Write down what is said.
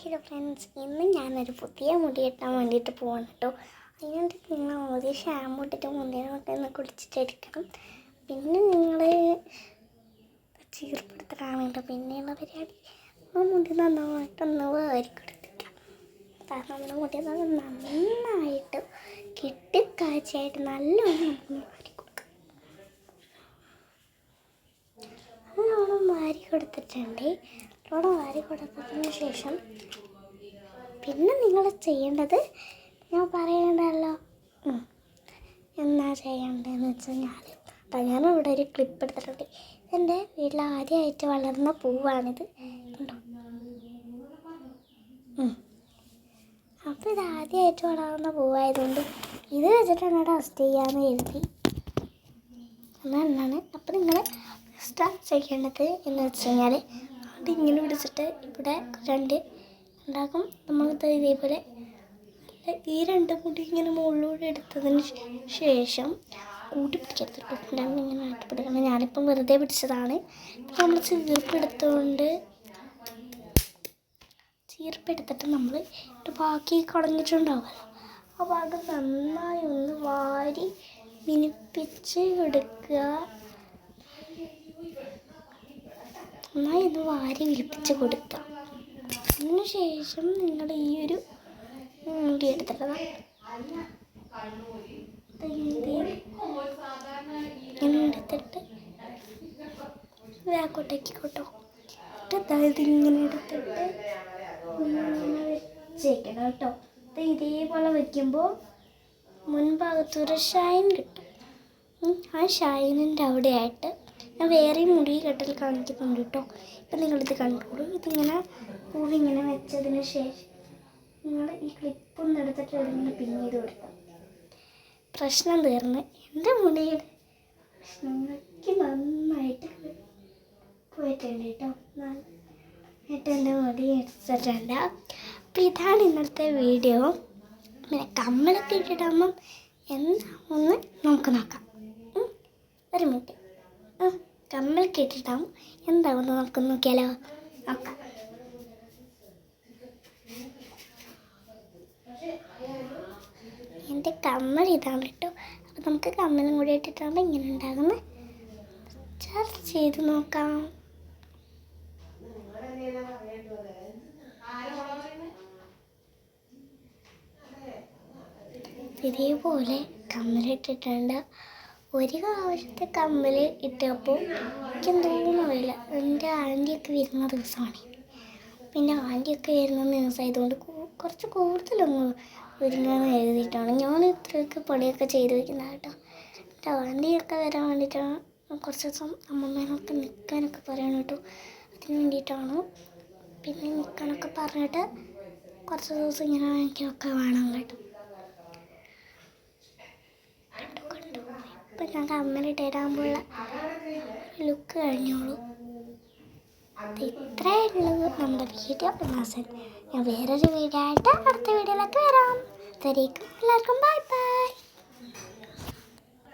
Hello friends ഇന്ന് ഞാനൊരു പുതിയ മുടി കെട്ടാൻ വേണ്ടിയിട്ട് പോവാണ് കേട്ടോ. അതിനുവേണ്ടി നിങ്ങൾ ആദ്യം ഷാമ്പു ഇട്ടിട്ട് മുടിനൊക്കെ ഒന്ന് കുളിച്ചിട്ടെടുക്കണം. പിന്നെ നിങ്ങൾ ചീർപ്പെടുത്തണം കേട്ടോ പിന്നെയുള്ള പരിപാടി. ആ മുടി നന്നായിട്ടൊന്ന് വാരി കൊടുത്തിക്കാം. കാരണം നമ്മുടെ മുടി നന്നായിട്ട് കെട്ടിക്കാഴ്ചയായിട്ട് നല്ലോണം നമുക്ക് വാരി കൊടുക്കാം. നല്ലോണം വാരി കൊടുത്തിട്ടുണ്ട്. നല്ലോണം വാരി കൊടുത്തതിന് ശേഷം പിന്നെ നിങ്ങൾ ചെയ്യേണ്ടത് ഞാൻ പറയണ്ടല്ലോ. എന്നാ ചെയ്യേണ്ടതെന്ന് വെച്ചാൽ ഞാൻ അപ്പം ഞാനിവിടെ ഇവിടെ ഒരു ക്ലിപ്പ് എടുത്തിട്ടുണ്ട്. എന്റെ വീട്ടിൽ ആദ്യമായിട്ട് വളർന്ന പൂവാണിത്. കണ്ടോ? അപ്പോൾ ഇത് ആദ്യമായിട്ട് വളർന്ന പൂവായതുകൊണ്ട് ഇത് വെച്ചിട്ടാണ് ടെസ്റ്റ് ചെയ്യാമെന്ന് കരുതി. എന്നാണ്? അപ്പോൾ നിങ്ങൾ സ്റ്റാർട്ട് ചെയ്യേണ്ടത് എന്ന് വെച്ച് കഴിഞ്ഞാൽ അത് ഇങ്ങനെ പിടിച്ചിട്ട് ഇവിടെ രണ്ട് ഉണ്ടാക്കും നമ്മളിത് ഇതേപോലെ ഈ രണ്ട് മുടി ഇങ്ങനെ മുകളിലൂടെ എടുത്തതിന് ശേഷം കൂട്ടി രണ്ട് ഇങ്ങനെ പിടിക്കണം. ഞാനിപ്പം വെറുതെ പിടിച്ചതാണ്. ഇപ്പം നമ്മൾ ചീർപ്പെടുത്തുകൊണ്ട് ചീർപ്പെടുത്തിട്ട് നമ്മൾ ബാക്കി കളഞ്ഞിട്ടുണ്ടാവുമല്ലോ. ആ ഭാഗം നന്നായി ഒന്ന് വാരി മിനിപ്പിച്ച് എടുക്കുക. നന്നായി ഒന്ന് വാരി വിളിപ്പിച്ച് കൊടുക്കുക അതിനുശേഷം നിങ്ങൾ ഈ ഒരു മുടി എടുത്തിട്ട് ഇങ്ങനെ എടുത്തിട്ട് ബാക്കോട്ടേക്ക് കേട്ടോ അതായത് ഇങ്ങനെ എടുത്തിട്ട് വെച്ചേക്കണം കേട്ടോ. ഇത് ഇതേപോലെ വെക്കുമ്പോൾ മുൻഭാഗത്തൊരു ഷൈൻ കിട്ടും. ആ ഷൈനിന്റെ അവിടെയായിട്ട് ഞാൻ വേറെ മുടി കെട്ടൽ കാണിക്കുന്നുണ്ട് കേട്ടോ. ഇപ്പം നിങ്ങളിത് കണ്ടോളൂ. ഇതിങ്ങനെ പൂവിങ്ങനെ വെച്ചതിന് ശേഷം നിങ്ങൾ ഈ ക്ലിപ്പൊന്ന് എടുത്തിട്ട് ഇങ്ങനെ പിൻ ചെയ്ത് പ്രശ്നം തീർന്ന്. എന്റെ മുടിയുടെ പ്രശ്നങ്ങൾക്ക് നന്നായിട്ട് പോയിട്ടുണ്ട് കേട്ടോ. നന്നായിട്ട് എന്റെ മുടി എടുത്തിട്ടുണ്ട്. അപ്പം ഇതാണ് ഇന്നത്തെ വീഡിയോ. പിന്നെ കമ്മലൊക്കെ ഇട്ടിടാകുമ്പം എന്താണെന്ന് നമുക്ക് നോക്കാം. ഒരു മിനിറ്റ്. ഉം. കമ്മലൊക്കെ കെട്ടിട്ടാവും എന്താവുമെന്ന് നമുക്ക് നോക്കിയാലോ? നോക്കാം. എന്റെ കമ്മൽ ഇതാണ് കേട്ടോ. അപ്പം നമുക്ക് കമ്മലും കൂടി ഇട്ടിട്ടാണ് ഇങ്ങനെ ഉണ്ടാകുന്നത് ചർച്ച ചെയ്ത് നോക്കാം. ഇതേപോലെ കമ്മലിട്ടിട്ടുണ്ട്. ഒരു പ്രാവശ്യത്തെ കമ്മൽ ഇട്ടപ്പോൾ എനിക്കെന്തോ അറിയില്ല. എന്റെ ആന്റിയൊക്കെ വരുന്ന ദിവസമാണ്. പിന്നെ ആന്റിയൊക്കെ വരുന്ന ദിവസമായതുകൊണ്ട് കുറച്ച് കൂടുതലൊന്ന് ഒരുങ്ങാന്ന് എഴുതിയിട്ടാണ് ഞാൻ ഇത്രയൊക്കെ പണിയൊക്കെ ചെയ്ത് വെക്കുന്നത് കേട്ടോ. എന്റെ ആന്റിയൊക്കെ വരാൻ വേണ്ടിയിട്ടാണ് കുറച്ച് ദിവസം അമ്മമ്മേനൊക്കെ നിൽക്കാനൊക്കെ പറയണം കേട്ടോ. അതിന് വേണ്ടിയിട്ടാണ്. പിന്നെ നിൽക്കാനൊക്കെ പറഞ്ഞിട്ട് കുറച്ച് ദിവസം ഇങ്ങനെ എനിക്കൊക്കെ വേണം കേട്ടോ. ഇപ്പം അമ്മയുടെ ഇടാകുമ്പോഴുള്ള ലുക്ക് കഴിഞ്ഞോളൂ. ഇത്രേ ഉള്ളൂ നമ്മുടെ വീഡിയോ മാസം ഞാൻ വേറൊരു വീഡിയോ ആയിട്ട് അടുത്ത വീഡിയോയിലൊക്കെ വരാം. അതായിരിക്കും എല്ലാവർക്കും ബൈ ബൈ